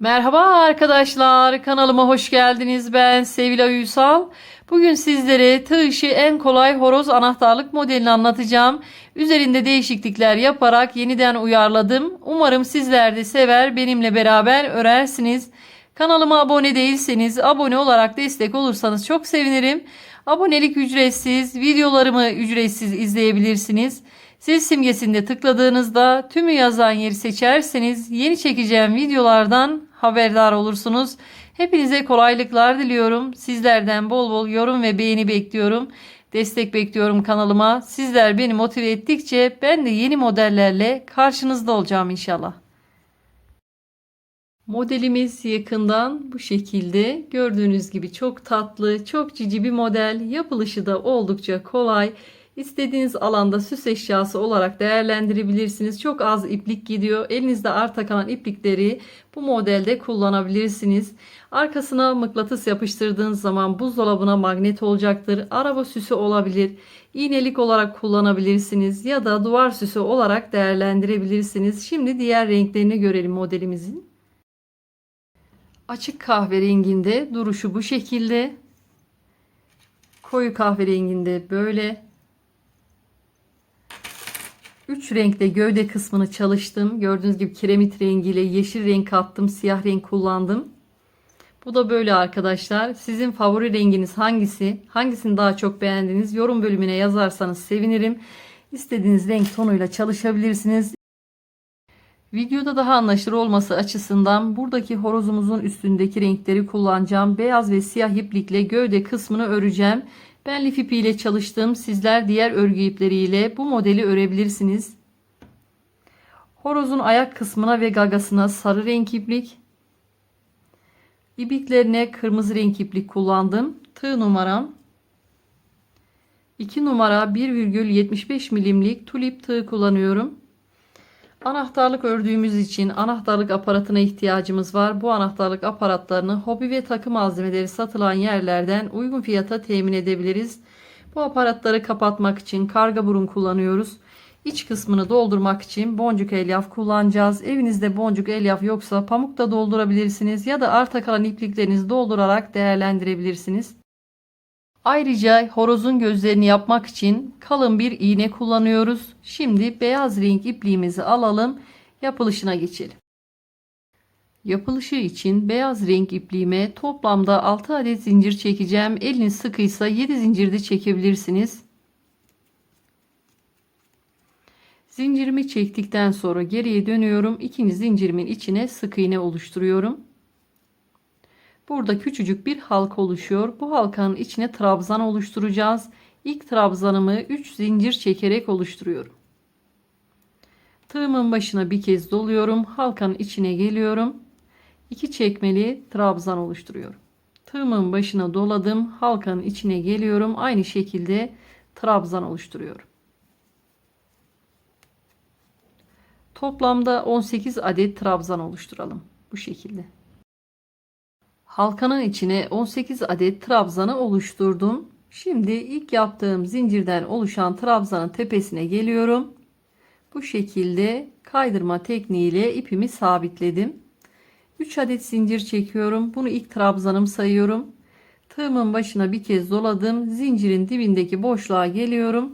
Merhaba arkadaşlar, kanalıma hoş geldiniz. Ben Sevilay Uysal. Bugün sizlere tığ en kolay horoz anahtarlık modelini anlatacağım. Üzerinde değişiklikler yaparak yeniden uyarladım. Umarım sizler de sever, benimle beraber örersiniz. Kanalıma abone değilseniz abone olarak destek olursanız çok sevinirim. Abonelik ücretsiz, videolarımı ücretsiz izleyebilirsiniz. Zil simgesinde tıkladığınızda tümü yazan yeri seçerseniz yeni çekeceğim videolardan haberdar olursunuz. Hepinize kolaylıklar diliyorum. Sizlerden bol bol yorum ve beğeni bekliyorum. Destek bekliyorum kanalıma. Sizler beni motive ettikçe ben de yeni modellerle karşınızda olacağım inşallah. Modelimiz yakından bu şekilde gördüğünüz gibi çok tatlı, çok cici bir model. Yapılışı da oldukça kolay. İstediğiniz alanda süs eşyası olarak değerlendirebilirsiniz. Çok az iplik gidiyor. Elinizde arta kalan iplikleri bu modelde kullanabilirsiniz. Arkasına mıknatıs yapıştırdığınız zaman buzdolabına magnet olacaktır. Araba süsü olabilir. İğnelik olarak kullanabilirsiniz ya da duvar süsü olarak değerlendirebilirsiniz. Şimdi diğer renklerini görelim modelimizin. Açık kahverenginde duruşu bu şekilde. Koyu kahverenginde böyle. Üç renkte gövde kısmını çalıştım. Gördüğünüz gibi kiremit rengiyle yeşil renk kattım. Siyah renk kullandım. Bu da böyle arkadaşlar. Sizin favori renginiz hangisi? Hangisini daha çok beğendiniz? Yorum bölümüne yazarsanız sevinirim. İstediğiniz renk tonuyla çalışabilirsiniz. Videoda daha anlaşılır olması açısından buradaki horozumuzun üstündeki renkleri kullanacağım. Beyaz ve siyah iplikle gövde kısmını öreceğim. Ben lif ipi ile çalıştım. Sizler diğer örgü ipleriyle bu modeli örebilirsiniz. Horozun ayak kısmına ve gagasına sarı renk iplik. İpliklerine kırmızı renk iplik kullandım. Tığ numaram 2 numara 1,75 milimlik tulip tığ kullanıyorum. Anahtarlık ördüğümüz için anahtarlık aparatına ihtiyacımız var. Bu anahtarlık aparatlarını hobi ve takı malzemeleri satılan yerlerden uygun fiyata temin edebiliriz. Bu aparatları kapatmak için karga burun kullanıyoruz. İç kısmını doldurmak için boncuk elyaf kullanacağız. Evinizde boncuk elyaf yoksa pamuk da doldurabilirsiniz ya da arta kalan ipliklerinizi doldurarak değerlendirebilirsiniz. Ayrıca horozun gözlerini yapmak için kalın bir iğne kullanıyoruz. Şimdi beyaz renk ipliğimizi alalım. Yapılışına geçelim. Yapılışı için beyaz renk ipliğime toplamda 6 adet zincir çekeceğim. Eliniz sıkıysa 7 zincir de çekebilirsiniz. Zincirimi çektikten sonra geriye dönüyorum. İkinci zincirimin içine sık iğne oluşturuyorum. Burada küçücük bir halka oluşuyor. Bu halkanın içine trabzan oluşturacağız. İlk trabzanımı 3 zincir çekerek oluşturuyorum. Tığımın başına bir kez doluyorum. Halkanın içine geliyorum. 2 çekmeli trabzan oluşturuyorum. Tığımın başına doladım. Halkanın içine geliyorum. Aynı şekilde trabzan oluşturuyorum. Toplamda 18 adet trabzan oluşturalım. Bu şekilde. Halkanın içine 18 adet trabzanı oluşturdum. Şimdi ilk yaptığım zincirden oluşan trabzanın tepesine geliyorum. Bu şekilde kaydırma tekniğiyle ipimi sabitledim. 3 adet zincir çekiyorum. Bunu ilk trabzanım sayıyorum. Tığımın başına bir kez doladım. Zincirin dibindeki boşluğa geliyorum.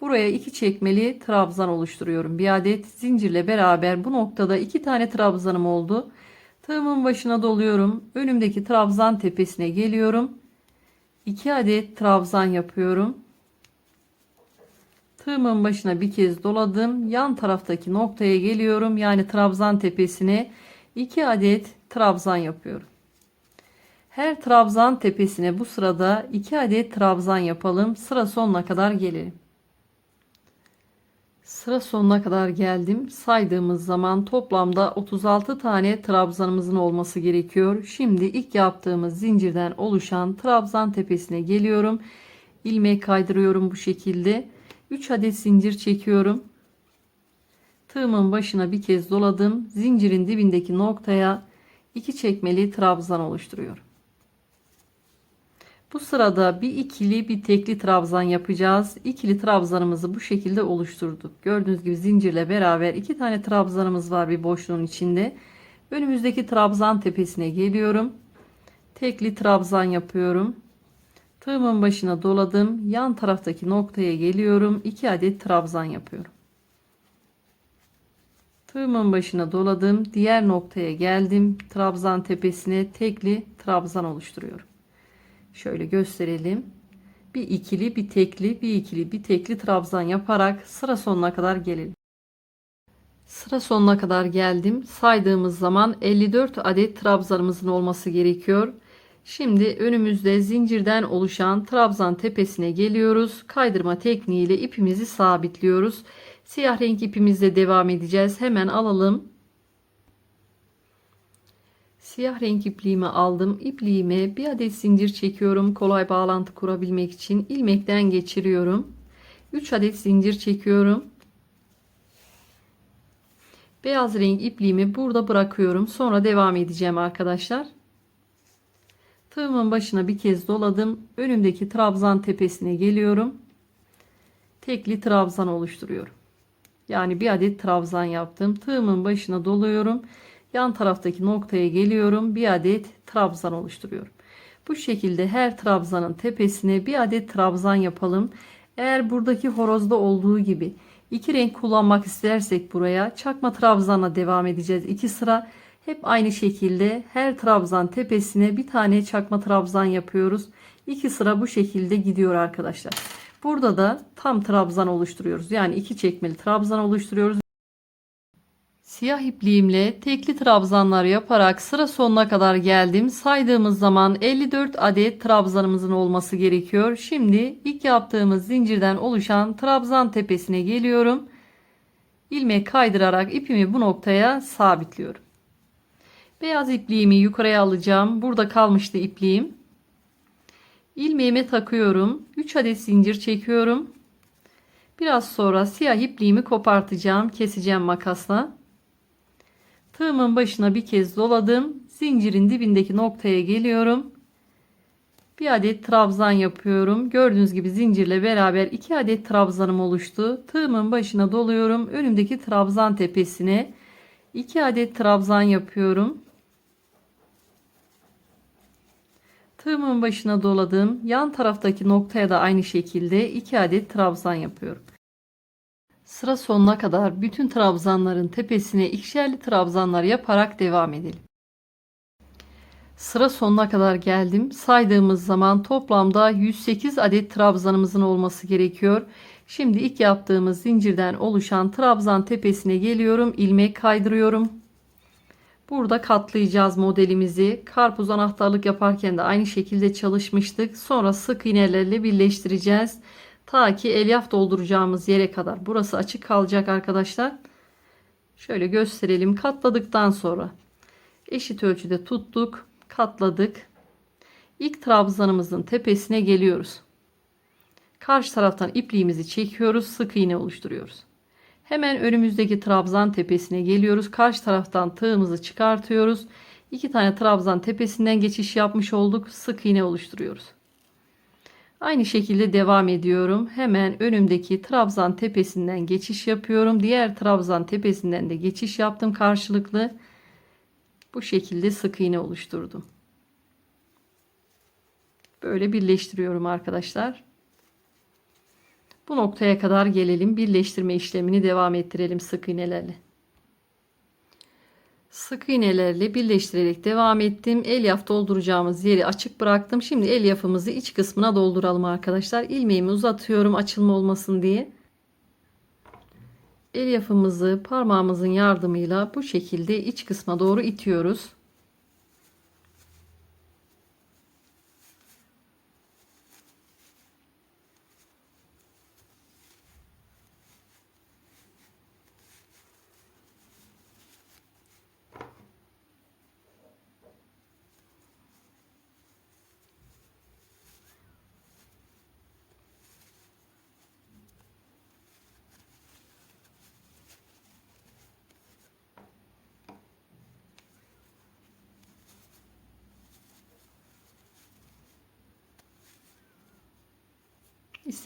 Buraya iki çekmeli trabzan oluşturuyorum. Bir adet zincirle beraber bu noktada iki tane trabzanım oldu. Tığımın başına doluyorum. Önümdeki trabzan tepesine geliyorum. 2 adet trabzan yapıyorum. Tığımın başına bir kez doladım. Yan taraftaki noktaya geliyorum. Yani trabzan tepesine 2 adet trabzan yapıyorum. Her trabzan tepesine bu sırada 2 adet trabzan yapalım. Sıra sonuna kadar gelelim. Sıra sonuna kadar geldim. Saydığımız zaman toplamda 36 tane trabzanımızın olması gerekiyor. Şimdi ilk yaptığımız zincirden oluşan trabzan tepesine geliyorum. ilmeği kaydırıyorum bu şekilde. 3 adet zincir çekiyorum. Tığımın başına bir kez doladım. Zincirin dibindeki noktaya 2 çekmeli trabzan oluşturuyorum. Bu sırada bir ikili bir tekli trabzan yapacağız. İkili trabzanımızı bu şekilde oluşturduk. Gördüğünüz gibi zincirle beraber iki tane trabzanımız var bir boşluğun içinde. Önümüzdeki trabzan tepesine geliyorum. Tekli trabzan yapıyorum. Tığımın başına doladım. Yan taraftaki noktaya geliyorum. 2 adet trabzan yapıyorum. Tığımın başına doladım. Diğer noktaya geldim. Trabzan tepesine tekli trabzan oluşturuyorum. Şöyle gösterelim. Bir ikili, bir tekli, bir ikili, bir tekli trabzan yaparak sıra sonuna kadar gelelim. Sıra sonuna kadar geldim. Saydığımız zaman 54 adet trabzanımızın olması gerekiyor. Şimdi önümüzde zincirden oluşan trabzan tepesine geliyoruz. Kaydırma tekniğiyle ipimizi sabitliyoruz. Siyah renk ipimizle devam edeceğiz. Hemen alalım. Siyah renk ipliğimi aldım. İpliğime bir adet zincir çekiyorum. Kolay bağlantı kurabilmek için ilmekten geçiriyorum. 3 adet zincir çekiyorum. Beyaz renk ipliğimi burada bırakıyorum. Sonra devam edeceğim arkadaşlar. Tığımın başına bir kez doladım. Önümdeki trabzan tepesine geliyorum. Tekli trabzan oluşturuyorum. Yani bir adet trabzan yaptım. Tığımın başına doluyorum. Yan taraftaki noktaya geliyorum. Bir adet trabzan oluşturuyorum. Bu şekilde her trabzanın tepesine bir adet trabzan yapalım. Eğer buradaki horozda olduğu gibi iki renk kullanmak istersek buraya çakma trabzanla devam edeceğiz. İki sıra hep aynı şekilde her trabzan tepesine bir tane çakma trabzan yapıyoruz. İki sıra bu şekilde gidiyor arkadaşlar. Burada da tam trabzan oluşturuyoruz. Yani iki çekmeli trabzan oluşturuyoruz. Siyah ipliğimle tekli trabzanlar yaparak sıra sonuna kadar geldim. Saydığımız zaman 54 adet trabzanımızın olması gerekiyor. Şimdi ilk yaptığımız zincirden oluşan trabzan tepesine geliyorum. İlmek kaydırarak ipimi bu noktaya sabitliyorum. Beyaz ipliğimi yukarıya alacağım. Burada kalmıştı ipliğim. İlmeğime takıyorum. 3 adet zincir çekiyorum. Biraz sonra siyah ipliğimi kopartacağım. Keseceğim makasla. Tığımın başına bir kez doladım. Zincirin dibindeki noktaya geliyorum. Bir adet trabzan yapıyorum. Gördüğünüz gibi zincirle beraber iki adet trabzanım oluştu. Tığımın başına doluyorum. Önümdeki trabzan tepesine iki adet trabzan yapıyorum. Tığımın başına doladım. Yan taraftaki noktaya da aynı şekilde iki adet trabzan yapıyorum. Sıra sonuna kadar bütün trabzanların tepesine ikişerli trabzanlar yaparak devam edelim. Sıra sonuna kadar geldim. Saydığımız zaman toplamda 108 adet trabzanımızın olması gerekiyor. Şimdi ilk yaptığımız zincirden oluşan trabzan tepesine geliyorum. ilmek kaydırıyorum. Burada katlayacağız modelimizi. Karpuz anahtarlık yaparken de aynı şekilde çalışmıştık. Sonra sık iğnelerle birleştireceğiz. Ta ki elyaf dolduracağımız yere kadar. Burası açık kalacak arkadaşlar. Şöyle gösterelim. Katladıktan sonra eşit ölçüde tuttuk. Katladık. İlk trabzanımızın tepesine geliyoruz. Karşı taraftan ipliğimizi çekiyoruz. Sık iğne oluşturuyoruz. Hemen önümüzdeki trabzan tepesine geliyoruz. Karşı taraftan tığımızı çıkartıyoruz. İki tane trabzan tepesinden geçiş yapmış olduk. Sık iğne oluşturuyoruz. Aynı şekilde devam ediyorum. Hemen önümdeki trabzan tepesinden geçiş yapıyorum. Diğer trabzan tepesinden de geçiş yaptım karşılıklı. Bu şekilde sık iğne oluşturdum. Böyle birleştiriyorum arkadaşlar. Bu noktaya kadar gelelim. Birleştirme işlemini devam ettirelim sık iğnelerle. Sık iğnelerle birleştirerek devam ettim. Elyaf dolduracağımız yeri açık bıraktım. Şimdi elyafımızı iç kısmına dolduralım arkadaşlar. İlmeğimi uzatıyorum açılma olmasın diye. Elyafımızı parmağımızın yardımıyla bu şekilde iç kısma doğru itiyoruz.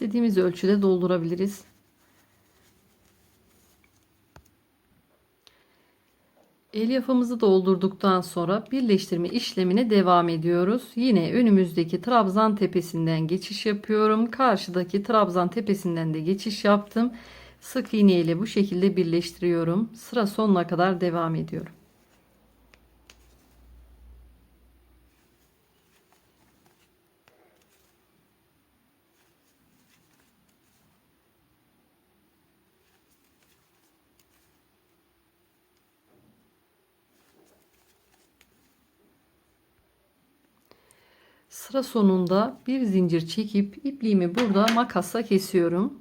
İstediğimiz ölçüde doldurabiliriz. Elyafımızı doldurduktan sonra birleştirme işlemine devam ediyoruz. Yine önümüzdeki trabzan tepesinden geçiş yapıyorum. Karşıdaki trabzan tepesinden de geçiş yaptım. Sık iğne ile bu şekilde birleştiriyorum. Sıra sonuna kadar devam ediyorum. Sıra sonunda bir zincir çekip ipliğimi burada makasla kesiyorum.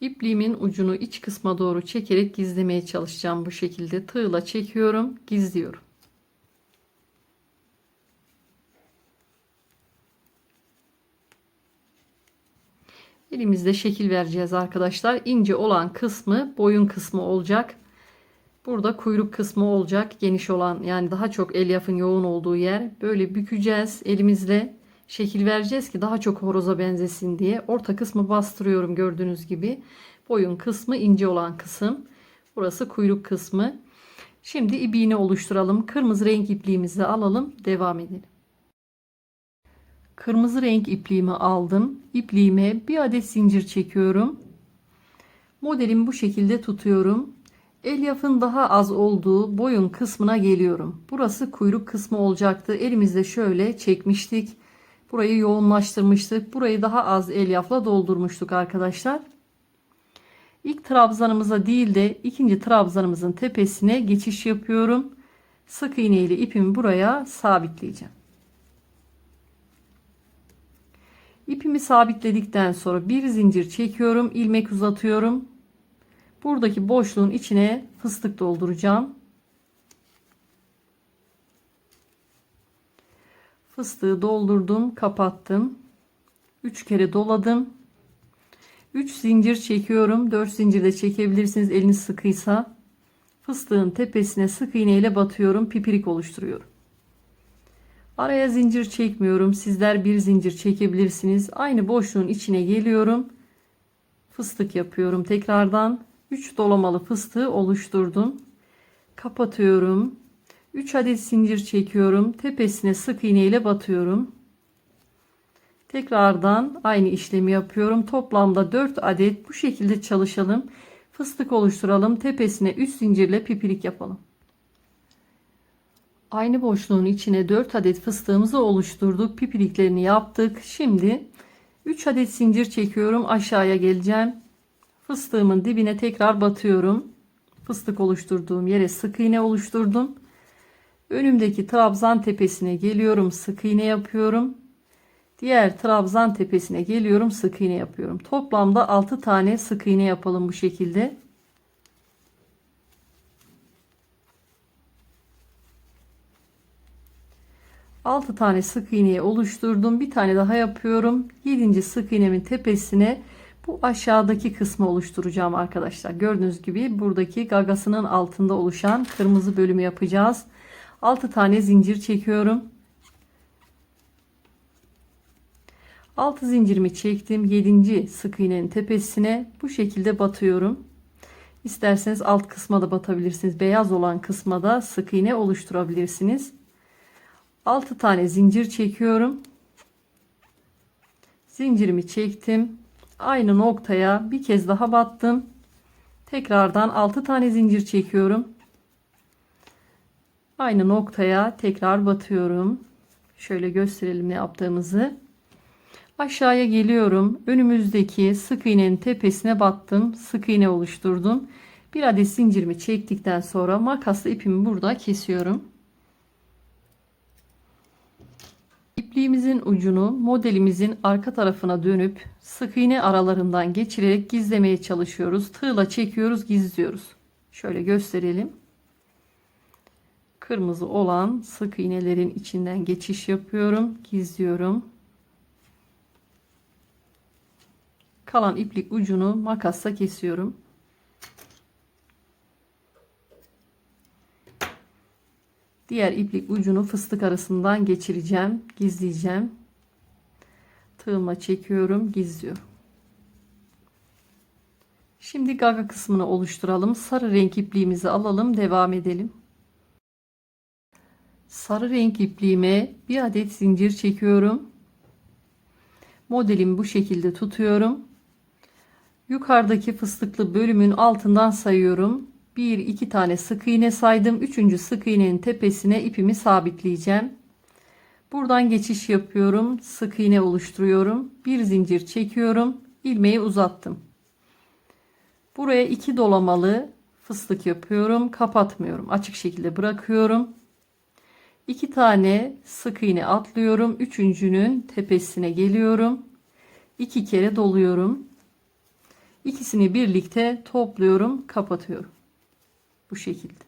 İpliğimin ucunu iç kısma doğru çekerek gizlemeye çalışacağım bu şekilde. Tığla çekiyorum, gizliyorum. Elimizde şekil vereceğiz arkadaşlar. İnce olan kısmı boyun kısmı olacak. Burada kuyruk kısmı olacak. Geniş olan yani daha çok elyafın yoğun olduğu yer. Böyle bükeceğiz elimizle. Şekil vereceğiz ki daha çok horoza benzesin diye. Orta kısmı bastırıyorum gördüğünüz gibi. Boyun kısmı ince olan kısım. Burası kuyruk kısmı. Şimdi ibiğini oluşturalım. Kırmızı renk ipliğimizi alalım. Devam edelim. Kırmızı renk ipliğimi aldım. İpliğime bir adet zincir çekiyorum. Modelimi bu şekilde tutuyorum. Elyafın daha az olduğu boyun kısmına geliyorum. Burası kuyruk kısmı olacaktı. Elimizde şöyle çekmiştik. Burayı yoğunlaştırmıştık. Burayı daha az elyafla doldurmuştuk arkadaşlar. İlk trabzanımıza değil de ikinci trabzanımızın tepesine geçiş yapıyorum. Sık iğne ile ipimi buraya sabitleyeceğim. İpimi sabitledikten sonra bir zincir çekiyorum, ilmek uzatıyorum. Buradaki boşluğun içine fıstık dolduracağım. Fıstığı doldurdum, kapattım. 3 kere doladım. 3 zincir çekiyorum. 4 zincir de çekebilirsiniz eliniz sıkıysa. Fıstığın tepesine sık iğne ile batıyorum. Pipirik oluşturuyorum. Araya zincir çekmiyorum. Sizler bir zincir çekebilirsiniz. Aynı boşluğun içine geliyorum. Fıstık yapıyorum tekrardan. 3 dolamalı fıstığı oluşturdum. Kapatıyorum. 3 adet zincir çekiyorum. Tepesine sık iğne ile batıyorum. Tekrardan aynı işlemi yapıyorum. Toplamda 4 adet bu şekilde çalışalım. Fıstık oluşturalım. Tepesine 3 zincirle pipirik yapalım. Aynı boşluğun içine 4 adet fıstığımızı oluşturduk. Pipiriklerini yaptık. Şimdi 3 adet zincir çekiyorum. Aşağıya geleceğim. Fıstığımın dibine tekrar batıyorum. Fıstık oluşturduğum yere sık iğne oluşturdum. Önümdeki trabzan tepesine geliyorum. Sık iğne yapıyorum. Diğer trabzan tepesine geliyorum. Sık iğne yapıyorum. Toplamda 6 tane sık iğne yapalım bu şekilde. Altı tane sık iğneyi oluşturdum. Bir tane daha yapıyorum. Yedinci sık iğnemin tepesine bu aşağıdaki kısmı oluşturacağım arkadaşlar. Gördüğünüz gibi buradaki gagasının altında oluşan kırmızı bölümü yapacağız. 6 tane zincir çekiyorum. 6 zincirimi çektim. 7. sık iğnenin tepesine bu şekilde batıyorum. İsterseniz alt kısma da batabilirsiniz. Beyaz olan kısma da sık iğne oluşturabilirsiniz. 6 tane zincir çekiyorum. Zincirimi çektim aynı noktaya bir kez daha battım. Tekrardan 6 tane zincir çekiyorum. Aynı noktaya tekrar batıyorum. Şöyle gösterelim ne yaptığımızı. Aşağıya geliyorum. Önümüzdeki sık iğnenin tepesine battım. Sık iğne oluşturdum. Bir adet zincirimi çektikten sonra makasla ipimi burada kesiyorum. İpliğimizin ucunu modelimizin arka tarafına dönüp sık iğne aralarından geçirerek gizlemeye çalışıyoruz. Tığla çekiyoruz, gizliyoruz. Şöyle gösterelim. Kırmızı olan sık iğnelerin içinden geçiş yapıyorum, gizliyorum. Kalan iplik ucunu makasla kesiyorum. Diğer iplik ucunu fıstık arasından geçireceğim. Gizleyeceğim. Tığıma çekiyorum. Gizliyorum. Şimdi gaga kısmını oluşturalım. Sarı renk ipliğimizi alalım. Devam edelim. Sarı renk ipliğime bir adet zincir çekiyorum. Modelimi bu şekilde tutuyorum. Yukarıdaki fıstıklı bölümün altından sayıyorum. 1 2 tane sık iğne saydım. Üçüncü sık iğnenin tepesine ipimi sabitleyeceğim. Buradan geçiş yapıyorum. Sık iğne oluşturuyorum. Bir zincir çekiyorum. ilmeği uzattım. Buraya iki dolamalı fıstık yapıyorum. Kapatmıyorum. Açık şekilde bırakıyorum. İki tane sık iğne atlıyorum. Üçüncünün tepesine geliyorum. İki kere doluyorum. İkisini birlikte topluyorum, kapatıyorum. Bu şekilde.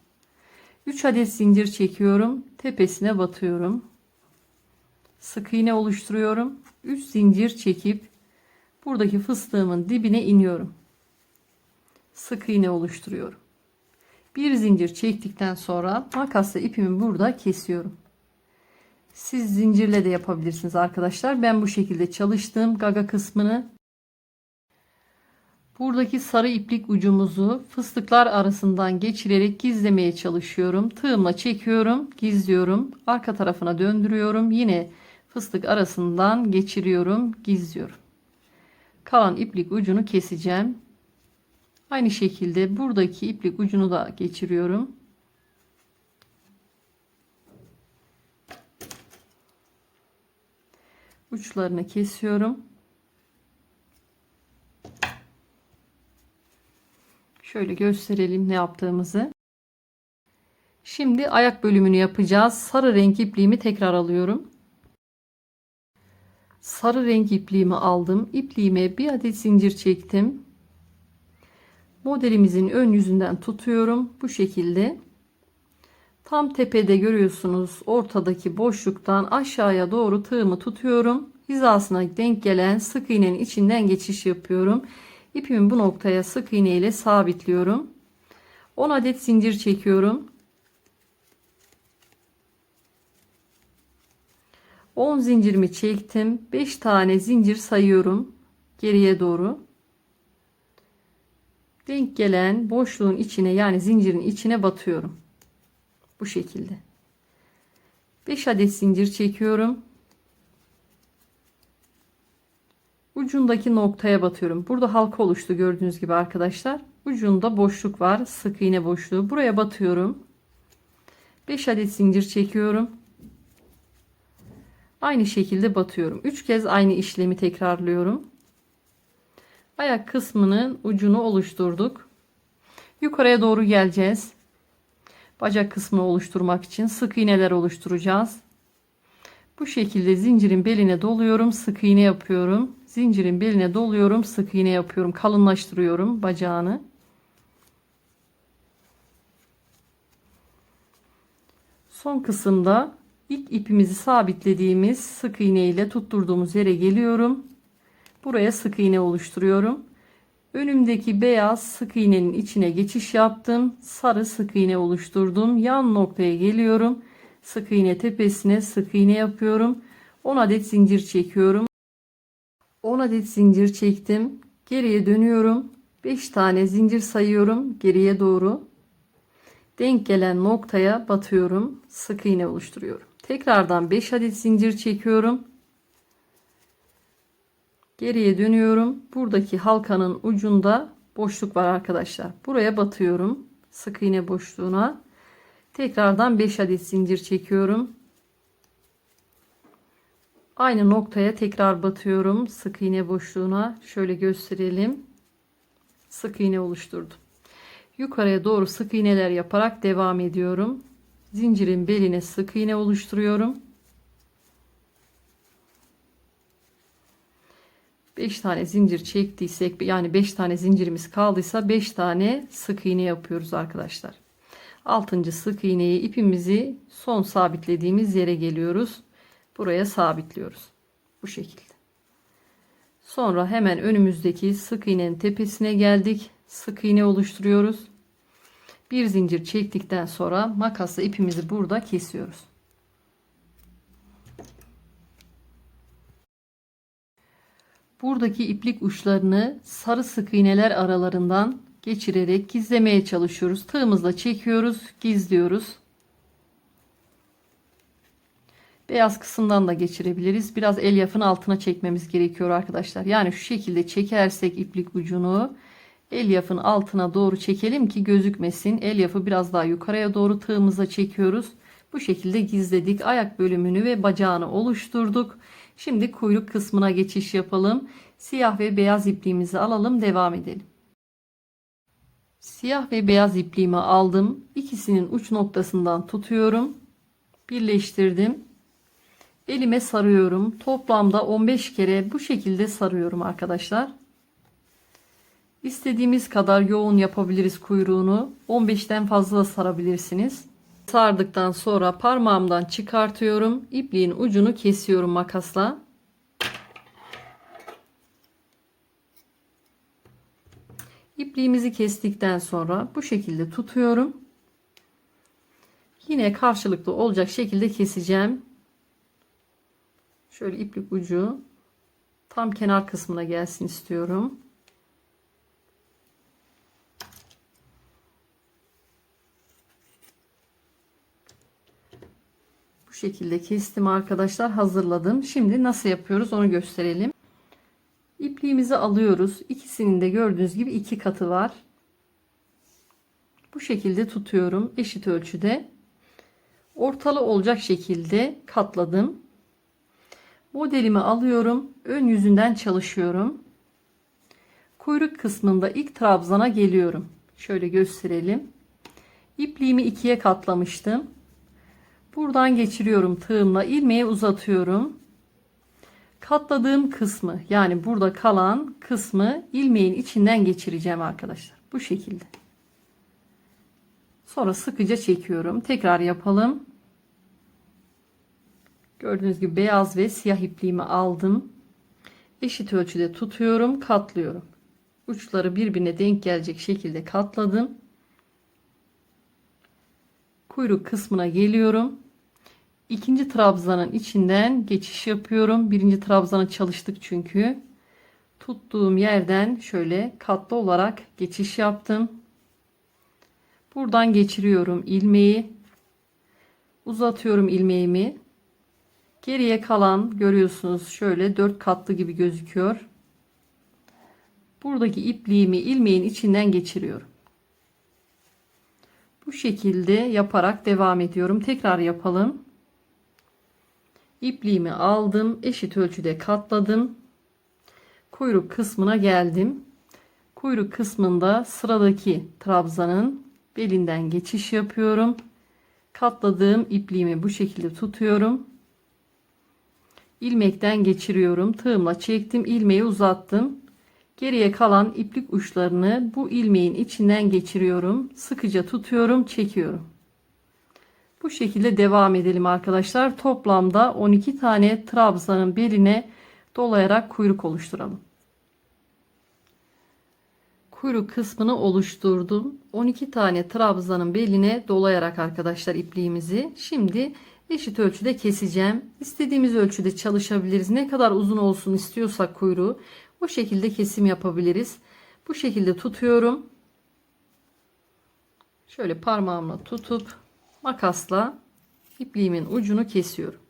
3 adet zincir çekiyorum, tepesine batıyorum. Sık iğne oluşturuyorum. 3 zincir çekip buradaki fıstığımın dibine iniyorum. Sık iğne oluşturuyorum. Bir zincir çektikten sonra makasla ipimi burada kesiyorum. Siz zincirle de yapabilirsiniz arkadaşlar. Ben bu şekilde çalıştım gaga kısmını. Buradaki sarı iplik ucumuzu fıstıklar arasından geçirerek gizlemeye çalışıyorum. Tığımla çekiyorum, gizliyorum. Arka tarafına döndürüyorum. Yine fıstık arasından geçiriyorum, gizliyorum. Kalan iplik ucunu keseceğim. Aynı şekilde buradaki iplik ucunu da geçiriyorum. Uçlarını kesiyorum. Şöyle gösterelim ne yaptığımızı. Şimdi ayak bölümünü yapacağız. Sarı renk ipliğimi tekrar alıyorum. Sarı renk ipliğimi aldım. İpliğime bir adet zincir çektim. Modelimizin ön yüzünden tutuyorum. Bu şekilde. Tam tepede görüyorsunuz ortadaki boşluktan aşağıya doğru tığımı tutuyorum. Hizasına denk gelen sık iğnenin içinden geçiş yapıyorum. İpimi bu noktaya sık iğne ile sabitliyorum. 10 adet zincir çekiyorum. 10 zincirimi çektim. 5 tane zincir sayıyorum. Geriye doğru. Denk gelen boşluğun içine yani zincirin içine batıyorum. Bu şekilde. 5 adet zincir çekiyorum. Ucundaki noktaya batıyorum. Burada halka oluştu gördüğünüz gibi arkadaşlar. Ucunda boşluk var. Sık iğne boşluğu. Buraya batıyorum. 5 adet zincir çekiyorum. Aynı şekilde batıyorum. 3 kez aynı işlemi tekrarlıyorum. Ayak kısmının ucunu oluşturduk. Yukarıya doğru geleceğiz. Bacak kısmını oluşturmak için sık iğneler oluşturacağız. Bu şekilde zincirin beline doluyorum. Sık iğne yapıyorum. Zincirin beline doluyorum. Sık iğne yapıyorum. Kalınlaştırıyorum bacağını. Son kısımda ilk ipimizi sabitlediğimiz sık iğne ile tutturduğumuz yere geliyorum. Buraya sık iğne oluşturuyorum. Önümdeki beyaz sık iğnenin içine geçiş yaptım. Sarı sık iğne oluşturdum. Yan noktaya geliyorum. Sık iğne tepesine sık iğne yapıyorum. 10 adet zincir çekiyorum. 10 adet zincir çektim. Geriye dönüyorum. 5 tane zincir sayıyorum geriye doğru. Denk gelen noktaya batıyorum. Sık iğne oluşturuyorum. Tekrardan 5 adet zincir çekiyorum. Geriye dönüyorum. Buradaki halkanın ucunda boşluk var arkadaşlar. Buraya batıyorum. Sık iğne boşluğuna. Tekrardan 5 adet zincir çekiyorum. Aynı noktaya tekrar batıyorum. Sık iğne boşluğuna. Şöyle gösterelim. Sık iğne oluşturdum. Yukarıya doğru sık iğneler yaparak devam ediyorum. Zincirin beline sık iğne oluşturuyorum. 5 tane zincir çektiysek yani 5 tane zincirimiz kaldıysa 5 tane sık iğne yapıyoruz arkadaşlar. 6. sık iğneyi ipimizi son sabitlediğimiz yere geliyoruz. Buraya sabitliyoruz. Bu şekilde. Sonra hemen önümüzdeki sık iğnenin tepesine geldik. Sık iğne oluşturuyoruz. Bir zincir çektikten sonra makasla ipimizi burada kesiyoruz. Buradaki iplik uçlarını sarı sık iğneler aralarından geçirerek gizlemeye çalışıyoruz. Tığımızla çekiyoruz, gizliyoruz. Beyaz kısımdan da geçirebiliriz. Biraz elyafın altına çekmemiz gerekiyor arkadaşlar. Yani şu şekilde çekersek iplik ucunu elyafın altına doğru çekelim ki gözükmesin. Elyafı biraz daha yukarıya doğru tığımıza çekiyoruz. Bu şekilde gizledik. Ayak bölümünü ve bacağını oluşturduk. Şimdi kuyruk kısmına geçiş yapalım. Siyah ve beyaz ipliğimizi alalım. Devam edelim. Siyah ve beyaz ipliğimi aldım. İkisinin uç noktasından tutuyorum. Birleştirdim. Elime sarıyorum. Toplamda 15 kere bu şekilde sarıyorum arkadaşlar. İstediğimiz kadar yoğun yapabiliriz kuyruğunu. 15'ten fazla sarabilirsiniz. Sardıktan sonra parmağımdan çıkartıyorum. İpliğin ucunu kesiyorum makasla. İpliğimizi kestikten sonra bu şekilde tutuyorum. Yine karşılıklı olacak şekilde keseceğim. Şöyle iplik ucu tam kenar kısmına gelsin istiyorum. Bu şekilde kestim arkadaşlar hazırladım. Şimdi nasıl yapıyoruz onu gösterelim. İpliğimizi alıyoruz. İkisinin de gördüğünüz gibi iki katı var. Bu şekilde tutuyorum eşit ölçüde. Ortalı olacak şekilde katladım. Modelimi alıyorum. Ön yüzünden çalışıyorum. Kuyruk kısmında ilk trabzana geliyorum. Şöyle gösterelim. İpliğimi ikiye katlamıştım. Buradan geçiriyorum tığımla ilmeği uzatıyorum. Katladığım kısmı yani burada kalan kısmı ilmeğin içinden geçireceğim arkadaşlar. Bu şekilde. Sonra sıkıca çekiyorum. Tekrar yapalım. Gördüğünüz gibi beyaz ve siyah ipliğimi aldım. Eşit ölçüde tutuyorum, katlıyorum. Uçları birbirine denk gelecek şekilde katladım. Kuyruk kısmına geliyorum. İkinci trabzanın içinden geçiş yapıyorum. Birinci trabzanı çalıştık çünkü. Tuttuğum yerden şöyle katlı olarak geçiş yaptım. Buradan geçiriyorum ilmeği. Uzatıyorum ilmeğimi. Geriye kalan görüyorsunuz şöyle dört katlı gibi gözüküyor. Buradaki ipliğimi ilmeğin içinden geçiriyorum. Bu şekilde yaparak devam ediyorum. Tekrar yapalım. İpliğimi aldım. Eşit ölçüde katladım. Kuyruk kısmına geldim. Kuyruk kısmında sıradaki trabzanın belinden geçiş yapıyorum. Katladığım ipliğimi bu şekilde tutuyorum ilmekten geçiriyorum. Tığımla çektim. ilmeği uzattım. Geriye kalan iplik uçlarını bu ilmeğin içinden geçiriyorum. Sıkıca tutuyorum, çekiyorum. Bu şekilde devam edelim arkadaşlar. Toplamda 12 tane trabzanın beline dolayarak kuyruk oluşturalım. Kuyruk kısmını oluşturdum. 12 tane trabzanın beline dolayarak arkadaşlar ipliğimizi. Şimdi eşit ölçüde keseceğim. İstediğimiz ölçüde çalışabiliriz. Ne kadar uzun olsun istiyorsak kuyruğu o şekilde kesim yapabiliriz. Bu şekilde tutuyorum. Şöyle parmağımla tutup makasla ipliğimin ucunu kesiyorum.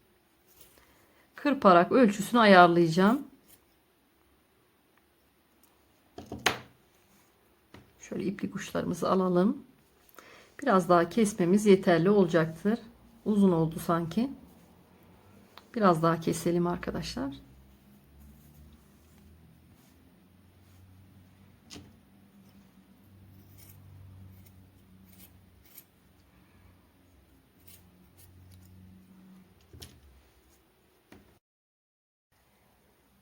Kırparak ölçüsünü ayarlayacağım. Şöyle iplik uçlarımızı alalım. Biraz daha kesmemiz yeterli olacaktır uzun oldu sanki. Biraz daha keselim arkadaşlar.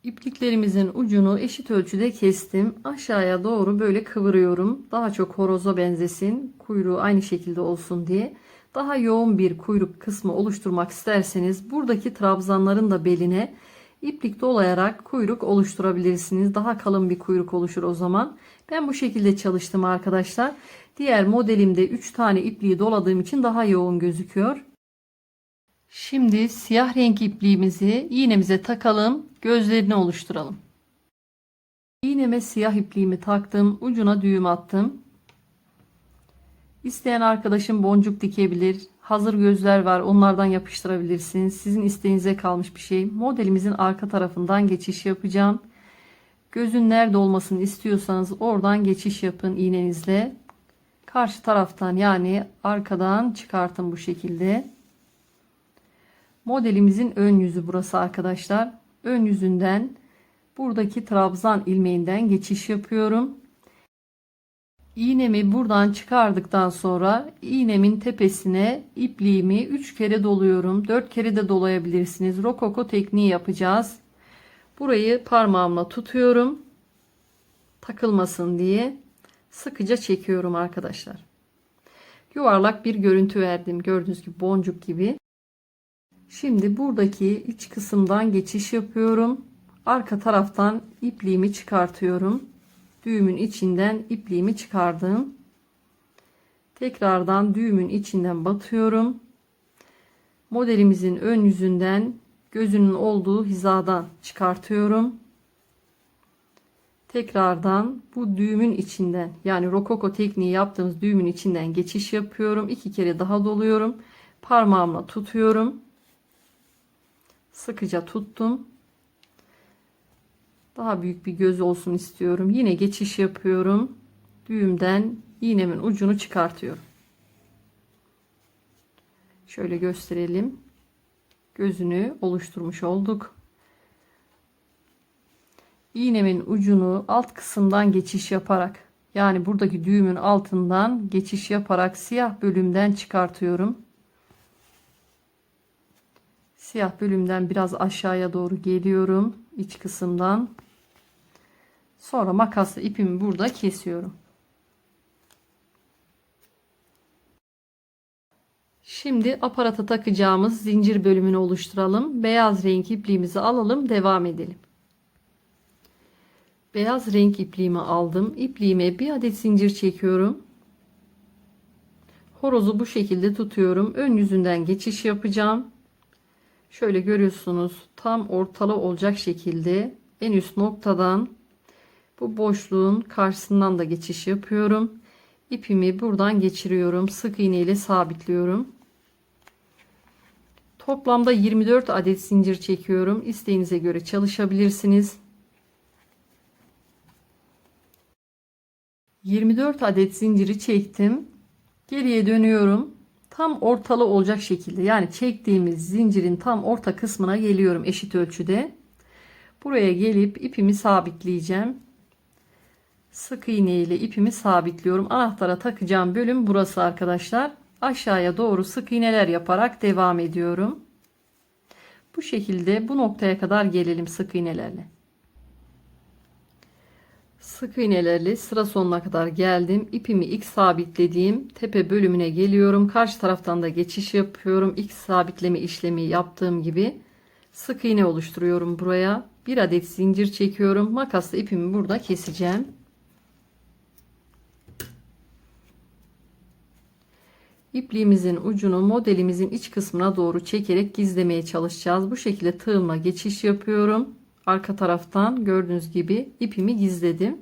İpliklerimizin ucunu eşit ölçüde kestim. Aşağıya doğru böyle kıvırıyorum. Daha çok horoza benzesin. Kuyruğu aynı şekilde olsun diye daha yoğun bir kuyruk kısmı oluşturmak isterseniz buradaki trabzanların da beline iplik dolayarak kuyruk oluşturabilirsiniz. Daha kalın bir kuyruk oluşur o zaman. Ben bu şekilde çalıştım arkadaşlar. Diğer modelimde 3 tane ipliği doladığım için daha yoğun gözüküyor. Şimdi siyah renk ipliğimizi iğnemize takalım. Gözlerini oluşturalım. İğneme siyah ipliğimi taktım. Ucuna düğüm attım. İsteyen arkadaşım boncuk dikebilir. Hazır gözler var. Onlardan yapıştırabilirsiniz. Sizin isteğinize kalmış bir şey. Modelimizin arka tarafından geçiş yapacağım. Gözün nerede olmasını istiyorsanız oradan geçiş yapın iğnenizle. Karşı taraftan yani arkadan çıkartın bu şekilde. Modelimizin ön yüzü burası arkadaşlar. Ön yüzünden buradaki trabzan ilmeğinden geçiş yapıyorum. İğnemi buradan çıkardıktan sonra iğnemin tepesine ipliğimi 3 kere doluyorum. 4 kere de dolayabilirsiniz. Rokoko tekniği yapacağız. Burayı parmağımla tutuyorum. Takılmasın diye sıkıca çekiyorum arkadaşlar. Yuvarlak bir görüntü verdim. Gördüğünüz gibi boncuk gibi. Şimdi buradaki iç kısımdan geçiş yapıyorum. Arka taraftan ipliğimi çıkartıyorum. Düğümün içinden ipliğimi çıkardım. Tekrardan düğümün içinden batıyorum. Modelimizin ön yüzünden gözünün olduğu hizadan çıkartıyorum. Tekrardan bu düğümün içinden yani rokoko tekniği yaptığımız düğümün içinden geçiş yapıyorum. İki kere daha doluyorum. Parmağımla tutuyorum. Sıkıca tuttum. Daha büyük bir göz olsun istiyorum. Yine geçiş yapıyorum. Düğümden iğnemin ucunu çıkartıyorum. Şöyle gösterelim. Gözünü oluşturmuş olduk. İğnemin ucunu alt kısımdan geçiş yaparak yani buradaki düğümün altından geçiş yaparak siyah bölümden çıkartıyorum. Siyah bölümden biraz aşağıya doğru geliyorum iç kısımdan. Sonra makasla ipimi burada kesiyorum. Şimdi aparata takacağımız zincir bölümünü oluşturalım. Beyaz renk ipliğimizi alalım, devam edelim. Beyaz renk ipliğimi aldım. İpliğime bir adet zincir çekiyorum. Horozu bu şekilde tutuyorum. Ön yüzünden geçiş yapacağım. Şöyle görüyorsunuz tam ortalı olacak şekilde en üst noktadan bu boşluğun karşısından da geçiş yapıyorum. İpimi buradan geçiriyorum. Sık iğne ile sabitliyorum. Toplamda 24 adet zincir çekiyorum. İsteğinize göre çalışabilirsiniz. 24 adet zinciri çektim. Geriye dönüyorum. Tam ortalı olacak şekilde yani çektiğimiz zincirin tam orta kısmına geliyorum eşit ölçüde. Buraya gelip ipimi sabitleyeceğim. Sık iğne ile ipimi sabitliyorum. Anahtara takacağım bölüm burası arkadaşlar. Aşağıya doğru sık iğneler yaparak devam ediyorum. Bu şekilde bu noktaya kadar gelelim sık iğnelerle. Sık iğnelerle sıra sonuna kadar geldim. İpimi ilk sabitlediğim tepe bölümüne geliyorum. Karşı taraftan da geçiş yapıyorum. İlk sabitleme işlemi yaptığım gibi sık iğne oluşturuyorum buraya. Bir adet zincir çekiyorum. Makasla ipimi burada keseceğim. İpliğimizin ucunu modelimizin iç kısmına doğru çekerek gizlemeye çalışacağız. Bu şekilde tığımla geçiş yapıyorum. Arka taraftan gördüğünüz gibi ipimi gizledim.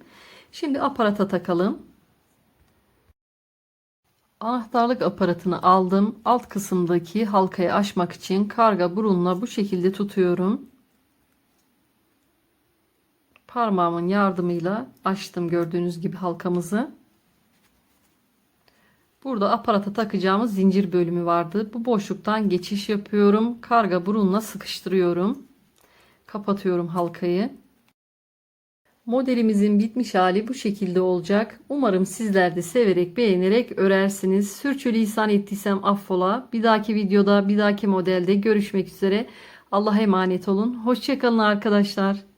Şimdi aparata takalım. Anahtarlık aparatını aldım. Alt kısımdaki halkayı açmak için karga burunla bu şekilde tutuyorum. Parmağımın yardımıyla açtım gördüğünüz gibi halkamızı. Burada aparata takacağımız zincir bölümü vardı. Bu boşluktan geçiş yapıyorum. Karga burunla sıkıştırıyorum. Kapatıyorum halkayı. Modelimizin bitmiş hali bu şekilde olacak. Umarım sizler de severek beğenerek örersiniz. Sürçülisan ettiysem affola. Bir dahaki videoda bir dahaki modelde görüşmek üzere. Allah'a emanet olun. Hoşçakalın arkadaşlar.